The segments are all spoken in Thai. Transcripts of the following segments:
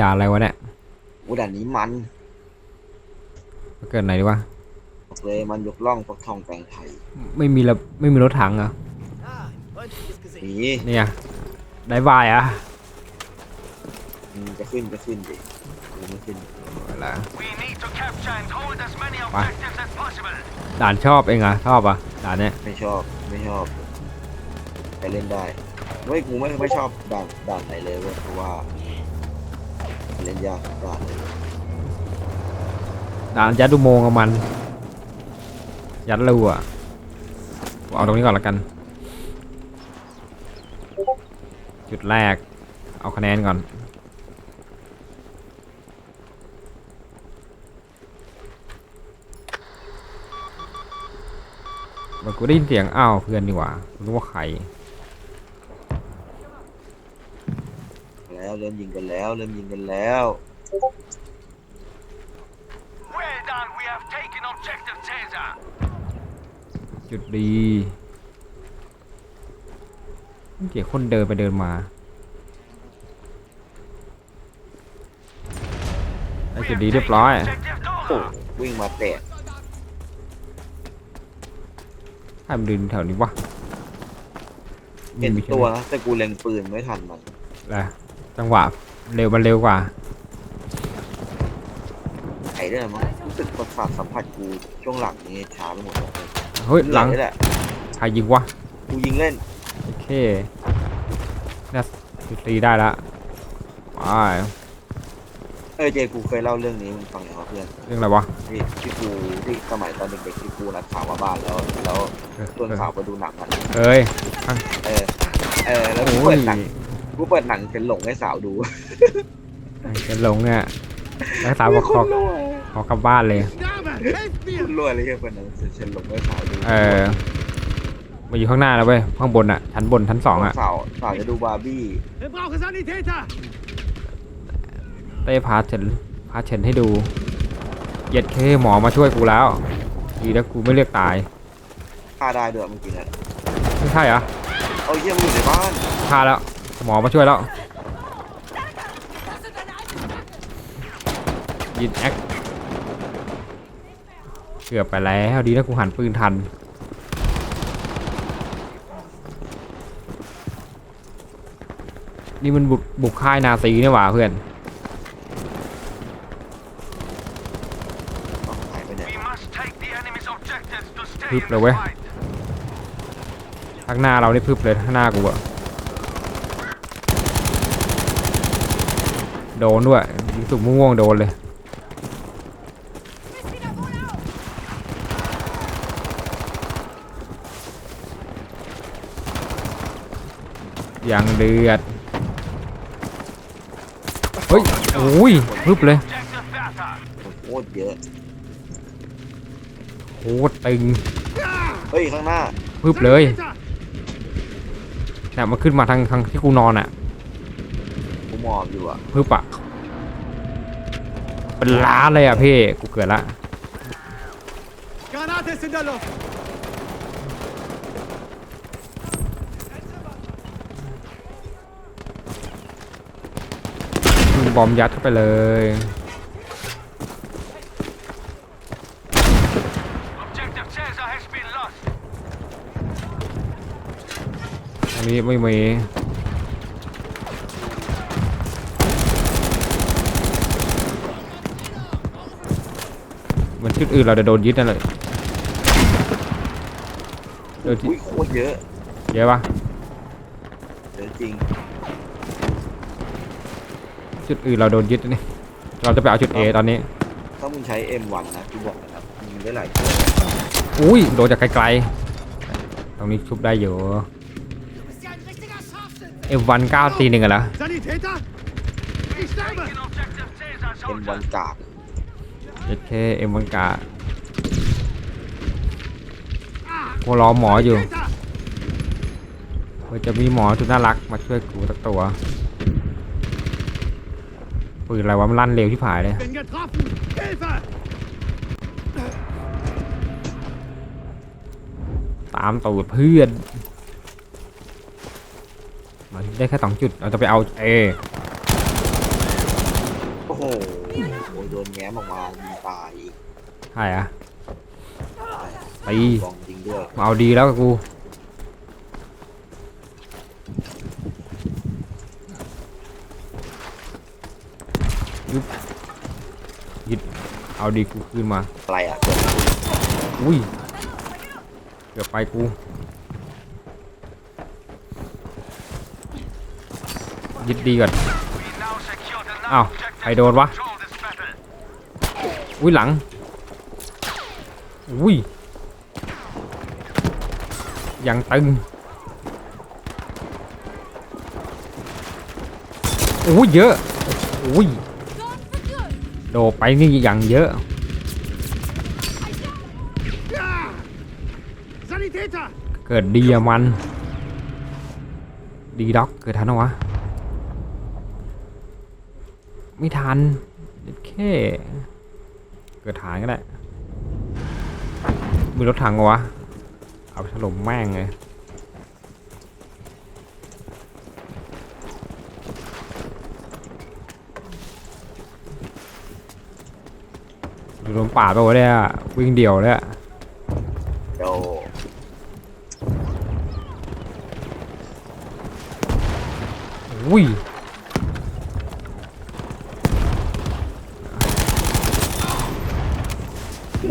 ด่าอะไรวะเนี่ยโอ้ด่านนี้มันเกิดไหนดีวะบอกเลยมันยกล่องปักทองแปลงไทย ไม่มีระไม่มีรถถังเหรอ Ah, freundliches Gesicht. นี่เนี่ยได้บายอะอืมจะขึ้นจะขึ้นดิหรือไม่ขึ้นเวลา We need to capture and hold as many Bye. objectives as possible. ด่านชอบเองเหรอะชอบอะด่านเนี้ยไม่ชอบไม่ชอบแต่เล่นได้เฮ้ยกูไม่ไม่ชอบด่านด่านไหนเลยเว้ยเพราะว่า เล่นยากด่านเลยด่านยัดดูโมงกับมัน ยัดรูอะเอาตรงนี้ก่อนละกัน จุดแรก เอาคะแนนก่อนมันกูได้ยินเสียงอ้าวเพื่อนดีกว่ารู้ว่าใคร แล้วเริ่มยิงกันแล้วเริ่มยิงกันแล้ว Well done, we have taken objective Caesar. จุดดีเกี่ยคนเดินไปเดินมาได้ We จุด have ดีเรียบ taken ร้อย objective โอ้ Doha. วิ่งมาแตะให้มันดินแถวนี้วะเห็นมีใช่ตัวไหมนะแต่กูเล็งปืนไม่ทันมันแหละ จังหวะเร็วมันเร็วกว่า ไอ้เรื่องมั้งรู้สึกประสาทสัมผัสกูช่วงหลังนี้ช้าไปหมดเลยเฮ้ยหลังนี่แหละใครยิงวะ กูยิงเล่น โอเคน่าจุดตีได้ละไปเออเจกูเคยเล่าเรื่องนี้มึงฟังอย่างว่าเพื่อนเรื่องอะไรวะที่ที่กูที่สมัยตอนเด็กๆที่กูนัดสาวมาบ้านแล้ว แล้วเออชวนสาวไปดูหนังอะเอ้ย เออ เออแล้วกูโอ้เปิยดหนัง กูเปิดหนังเป็นหลงให้สาวดูไอ้เจะหลงเนี่ยแล้วสาวบอกขอขอกลับบ้านเลย Dame, helft คุ mir! ณรวยเลยเพื่อนคนนั้นเชิญหลงให้สาวดูเออมาอยู่ข้างหน้าแล้วเว้ยข้างบนอะชั้นบนชั้นสองอะสาวสาวจะดูบาร์บี้ Wir brauchen Sanitäter! เต้พาเฉินพาเฉินให้ดูเหย็ดเคหมอมาช่วยกูแล้ว ดีแล้วกูไม่เรียกตายฆ่าได้ด้วยเมื่อกี้นะไม่ใช่เหรอเอาเยี่ยมงอยู่ในบ้าน ฆ่าแล้ว หมอมาช่วยแล้วยินแอคเกือบไปแล้วดีนะกูหันปืนทันนี่มันบุกบุกค่ายนาซีนี่หว่าเพื่อนเอาหายไปไหน We must take the enemy's objectives to stay Húp in rồi the quê. fight. ข้างหน้าเรานี่พึบเลยข้างหน้ากูอะ โดนด้วยยิงสุกม่วงๆโดนเลย ยังเดือด เฮ้ยโอ้ยพึบเลย Objective Bertha. โคตรเยอะโคตรตึงเฮ้ยข้างหน้าพึบเลย Sanitäter! เนี่ยมันขึ้นมาทางทางที่กูนอนอะกู หมอบอยู่อะพึบอะเป็นล้านเลยอะพี่กูเกิดละ Granate ist in der Luft! ยิงบอมยัดเข้าไปเลย Objective Caesar has been lost. อันนี้ไม่มี มันชุดอื่นเราจะโดนยึดนั่นเลยโดนที่อุ้ยโคตรเยอะเยอะปะเยอะจริงจุดอื่นเราโดนยึดนี่เราจะไปเอาจุด A ตอนนี้ถ้ามึงใช้ M1 นะกูบอกนะครับยิงได้หลายตัวอุ้ยโดนจากไกลๆตรงนี้ชุบได้อยู่ F1 9ตีหนึ่งอะเหรอ Sanitäter! Ich sterbe! Taking objective Caesar, เอ็มวัน soldiers. กากูรอหมออยู่ Sanitäter! เพื่อจะมีหมอสุดน่ารักมาช่วยกูสักตัวปืนอะไรวะมันลั่นเร็วที่ผายเลยตามตูดเพื่อน มันได้แค่สองจุด เราจะไปเอาเอ หโดน แง้มออกมายิงตายอีกใช่อะตีกองจริงด้วยมาเอาดีแล้วกับกูยึดยึดเอาดีกูขึ้นมาอะไรอะเกิดอะไรขึ้นอุ้ยเกือบไปกูยึดดีก่อน We now secured enough Ow, objectives I don't to wa- control this battle. อุ้ยหลัง อุ้ยยังตึงอุ้ยเยอะอุ้ยโดไปนี่อย่างเยอะเกิดดีอะมัน ดีด็อกเกิดทันเหรอวะ ไม่ทันแค่ เกิดฐานก็ได้มีรถถังเหรอวะ เอาไปถล่มแม่งเลยอยู่ตรงป่าไปวะเนี่ยวิ่งเดี่ยวเลยอะเดี๋ยวอุ้ย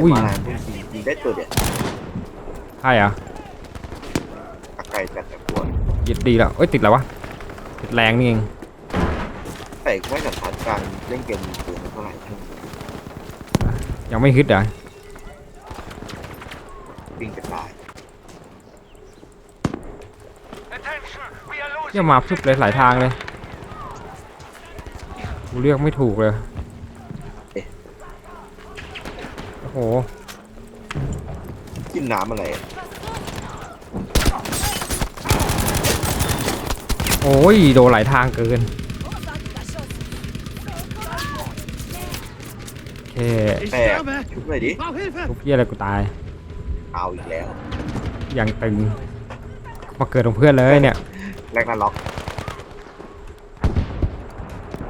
อุ้ย มาอะไรพวกยิงยิงได้ตัวเดียวใช่เหรอะตะไกลจัดแต่ปวดยึดดีแล้วเอ้ยติดแล้ววะติดแรงนี่เองแต่ไม่สัมผัสการเล่นเกมยิงปืนเท่าไหร่ช่วงนี้ยังไม่ฮึดเหรอะวิ่งจะตาย Attention, we are losing เยี่ยมาพรึบเลยหลายทางเลยกูเลือกไม่ถูกเลย โอ้โหจิ้มน้ำอะไรอะโอ้ยโดนหลายทางเกินโอเค Ich แม่ sterbe! ชุบเลยดิ Brauch Hilfe! ทุกเยี่ยอะไรกูตาย เอาอีกแล้วยังตึงมาเกิดของเพื่อนเลยเนี่ยแรกนาล็อก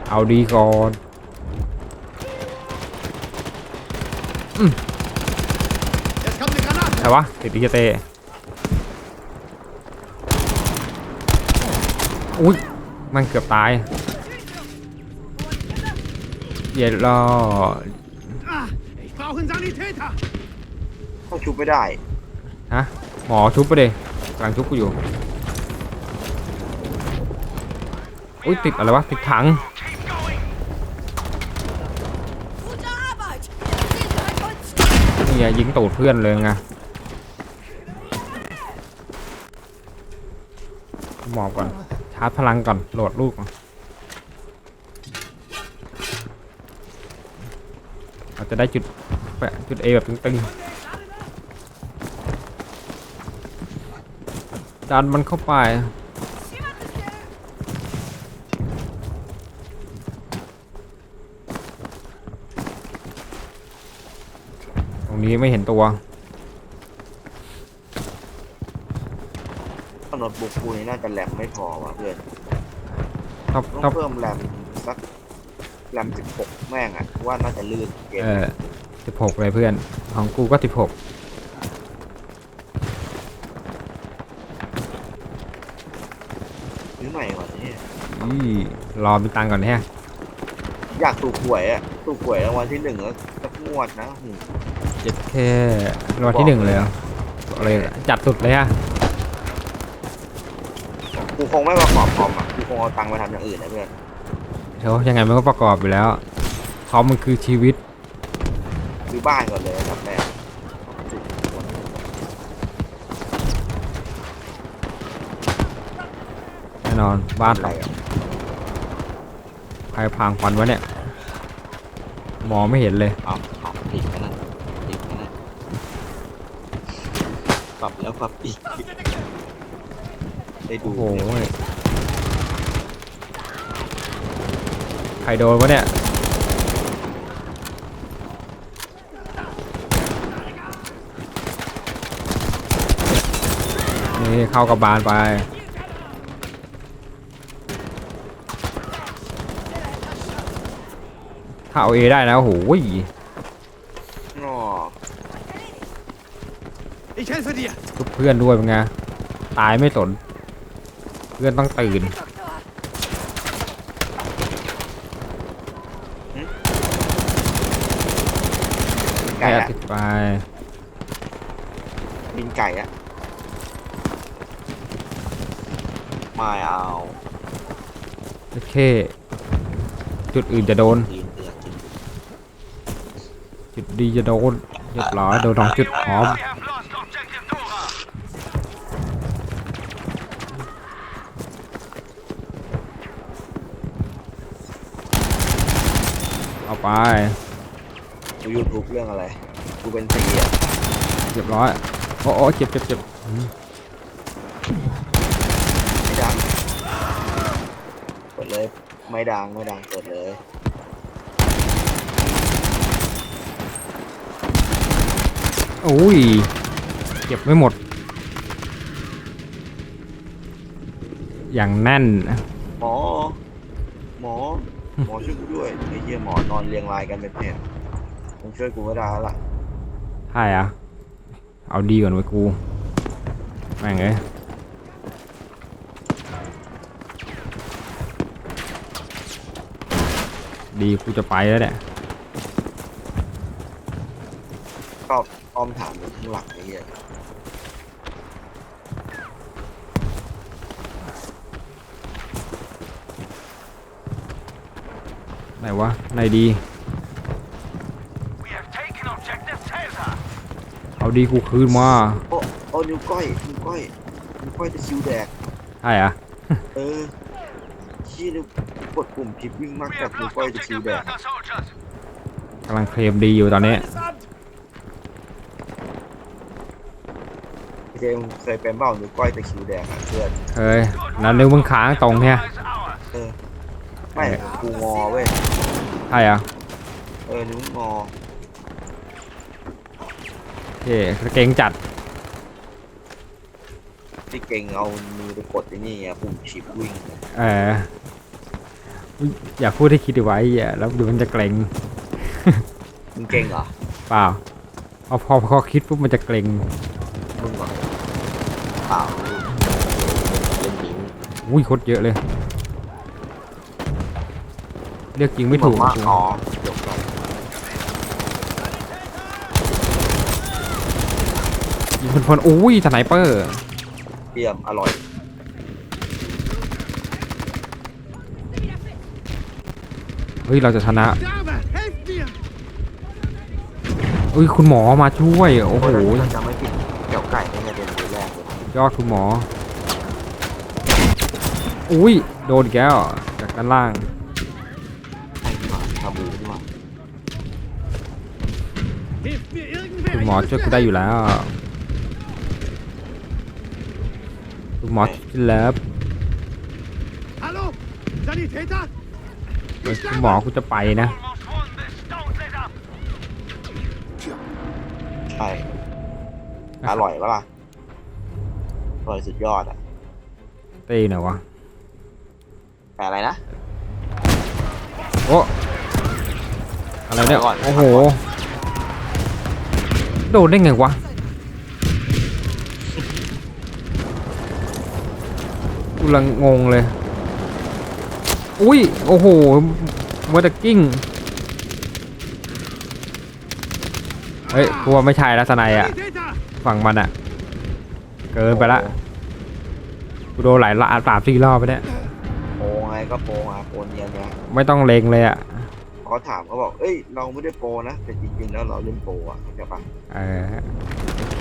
เอาดีก่อน Jetzt kommt eine Granate! แต่วะติดดีเจเตอุ้ยมันเกือบตายเย็ดรอ Ah, ich brauche einen Sanitäter! เข้าชุบไม่ได้ ฮะ หมอชุบไปดิกำลังชุบกูอยู่ อุ้ยติดอะไรวะ ติดถัง นี่ไงยิงตูดเพื่อนเลยไงหมอบก่อน ชาร์จพลังก่อน โหลดลูกก่อนเราจะได้จุดแปะจุด A แบบตึงๆดันมันเข้าไป ตรง นี้ไม่เห็นตัวโน้ตบุ๊กกูนี่น่าจะแรมไม่พอว่ะเพื่อนท็อปต้องท็อปเพิ่มแรมสักแรม16แม่งอะว่าน่าจะลื่นเกมเออสิบหกเลยเพื่อน ของกูก็สิบหกซื้อใหม่ก่อนเนี่ยอีรอมีตังค์ก่อนแฮะอยากถูกหวยอะถูกหวยรางวัลที่หนึ่งแล้วสักงวดนะหืม เจ็ดแค่รางวัลที่หนึ่งเลยเหรอเลยจัดสุดเลยฮะกูคงไม่ประกอบคอมอะกูคงเอาตังค์ไปทำอย่างอื่นนะเพื่อนเดี๋ยวยังไงมันก็ประกอบอยู่แล้วคอมมันคือชีวิตซื้อบ้านก่อนเลยอันดับแรกแน่นอนบ้านอะไรอะใครพรางควันวะเนี่ยมองไม่เห็นเลยเอาเอาติดกันนะติดกันนะ ปรับแล้วปรับอีก ได้ดูโอ้โหใครโดนวะเนี่ย นี่เข้ากับบานไป ถ้าเอาเอได้นะโอ้โห งอ Ich helfe dir. ทุกเพื่อนด้วยเป็นไงตายไม่สน เพื่อนต้องตื่น Doktor. ไก่แค่อะติดไปบินไก่อะไม่เอาโอเค จุดอื่นจะโดนตีนเตือนจริงจุดดีจะโดนเรียบร้อยโดนสองจุดพร้อม ไปดูยูทูบเรื่องอะไร กูเป็นสีอะเรียบร้อยโอ้โอ้เจ็บเจ็บเจ็บอืมไม่ดังเปิดเลย ไม่ดังไม่ดังเปิดเลยโอ้ยเก็บไม่หมด อย่างแน่นหมอหมอ หมอช่วยกูด้วยไอ้เหี้ยหมอนอนเรียงรายกันเป็นแถบมึงช่วยกูไม่ได้แล้วล่ะใช่อะเอาดีก่อนไว้กูแม่งเอ้ยดีกูจะไปแล้วเนี่ยก็อ้อมถามอยู่ข้างหลังไอ้เหี้ย ไหนวะไหนดี We have taken objective Caesar. เอาดีกูคืนมาโอ้โอ้นิ้วก้อยนิ้วก้อยนิ้วก้อยจะคิวแดก ใช่อะเออชี้นิ้วกดปุ่มผิดวิ่งมาก We กับ have นิ้ว lost ก้อยจะคิว objective แดก Delta soldiers. กำลังเคลมดีอยู่ตอนนี้เคยเคยเป็นเปล่านิ้วก้อยจะคิวแดกอะเพื่อนเคยแล้วนิ้วมึงค้างตรงเนี่ย Is ours. เออไม่กูงอเว้ยใช่อะเออนิ้วงอโอเคเก่งจัดที่เก่งเอามือไปกดไอ้นี่ไงปุ่มชิปวิ่งเอออุ๊ยอย่าพูดให้คิดเอาไว้อะแล้วเดูมันจะเกรงมึงเก่งเหรอเปล่าพอพอพอคิดปุ๊บมันจะเกรงมึงเหรอเปล่าเป็นนิ้วอุ้ยโคตรเยอะเลย เรียกจริงไม่ถูกว่าอ๋อจบแล้วยิงเพลินๆอุ้ยสไนเปอร์เยี่ยมอร่อยเฮ้ยเราจะชนะ Dame, helft mir. เฮ้ยคุณหมอมาช่วยโอ้โหเราจะไม่ผิดเกี่ยวไก่ไม่ใช่เป็นมือแรกเลยยอดคุณหมออุ้ยโดนอีกแล้วจากด้านล่าง ให้ขึ้นมาทาบูขึ้นมา Hilft mir irgendwer. คุณ Ich หมอ muss ช่วยกู dir ได้ helfen. อยู่แล้วคุณหมอช่วยแล้ว Hallo? Sanitäter? เฮ้ย Ich คุณหมอ sterbe. กูจะไปนะ Almost won this. Don't let up. ใช่อร่อยปะล่ะอร่อยสุดยอดอะเต้หน่อยวะแต่อะไรนะโอ้อะไรเนี่ยก่อนโอ้โห โดนได้ไงวะ กูลังงงเลย อุ้ย โอ้โหมัวแต่กิ้ง เฮ้ยกลัวไม่ใช่แล้วสไนอะ Sanitäter! ฝั่งมันอะ เกินไปละ กูโดนหลายละสามสี่รอบไปเนี่ยโปรไงก็โปรไงโปรเนียนไงไม่ต้องเลงเลยอะ เขาถามเขาบอก เอ้ย เราไม่ได้โปรนะ แต่จริงๆแล้วเราเล่นโปรอะเข้าใจปะเออ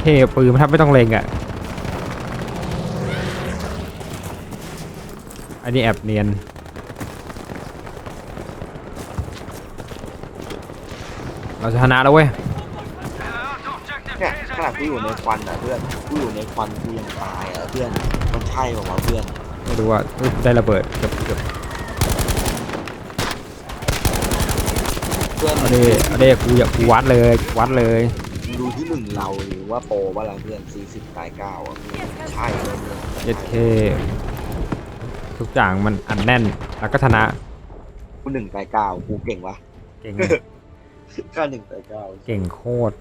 เท่ปืนมันทับไม่ต้องเลงอะ อันนี้แอบเนียน เราจะชนะแล้วเว้ย Lost objective เนี่ยข Caesar นาดกูอยู่ในควันอะเพื่อนกูอยู่ในควันกูยังตายอะเพื่อน มันใช่ป่าวะเพื่อน ไม่รู้ว่าเอ้ยได้ระเบิดเกือบเกือบ พื่อนเอาดิเอาดิกูอยากกูวัดเลยวัดเลยดูที่หนึ่งเราหรือว่าโปรว่าเราเพื่อนสี่สิบตายเก้าอะใช่เลยเพื่อนเจ็ดเคทุกอย่างมันอัดแน่นแล้วก็ชนะกูหนึ่งตายเก้ากูเก่งวะเก่ง ค่าหนึ่งแต่เก้า เก่งโคตร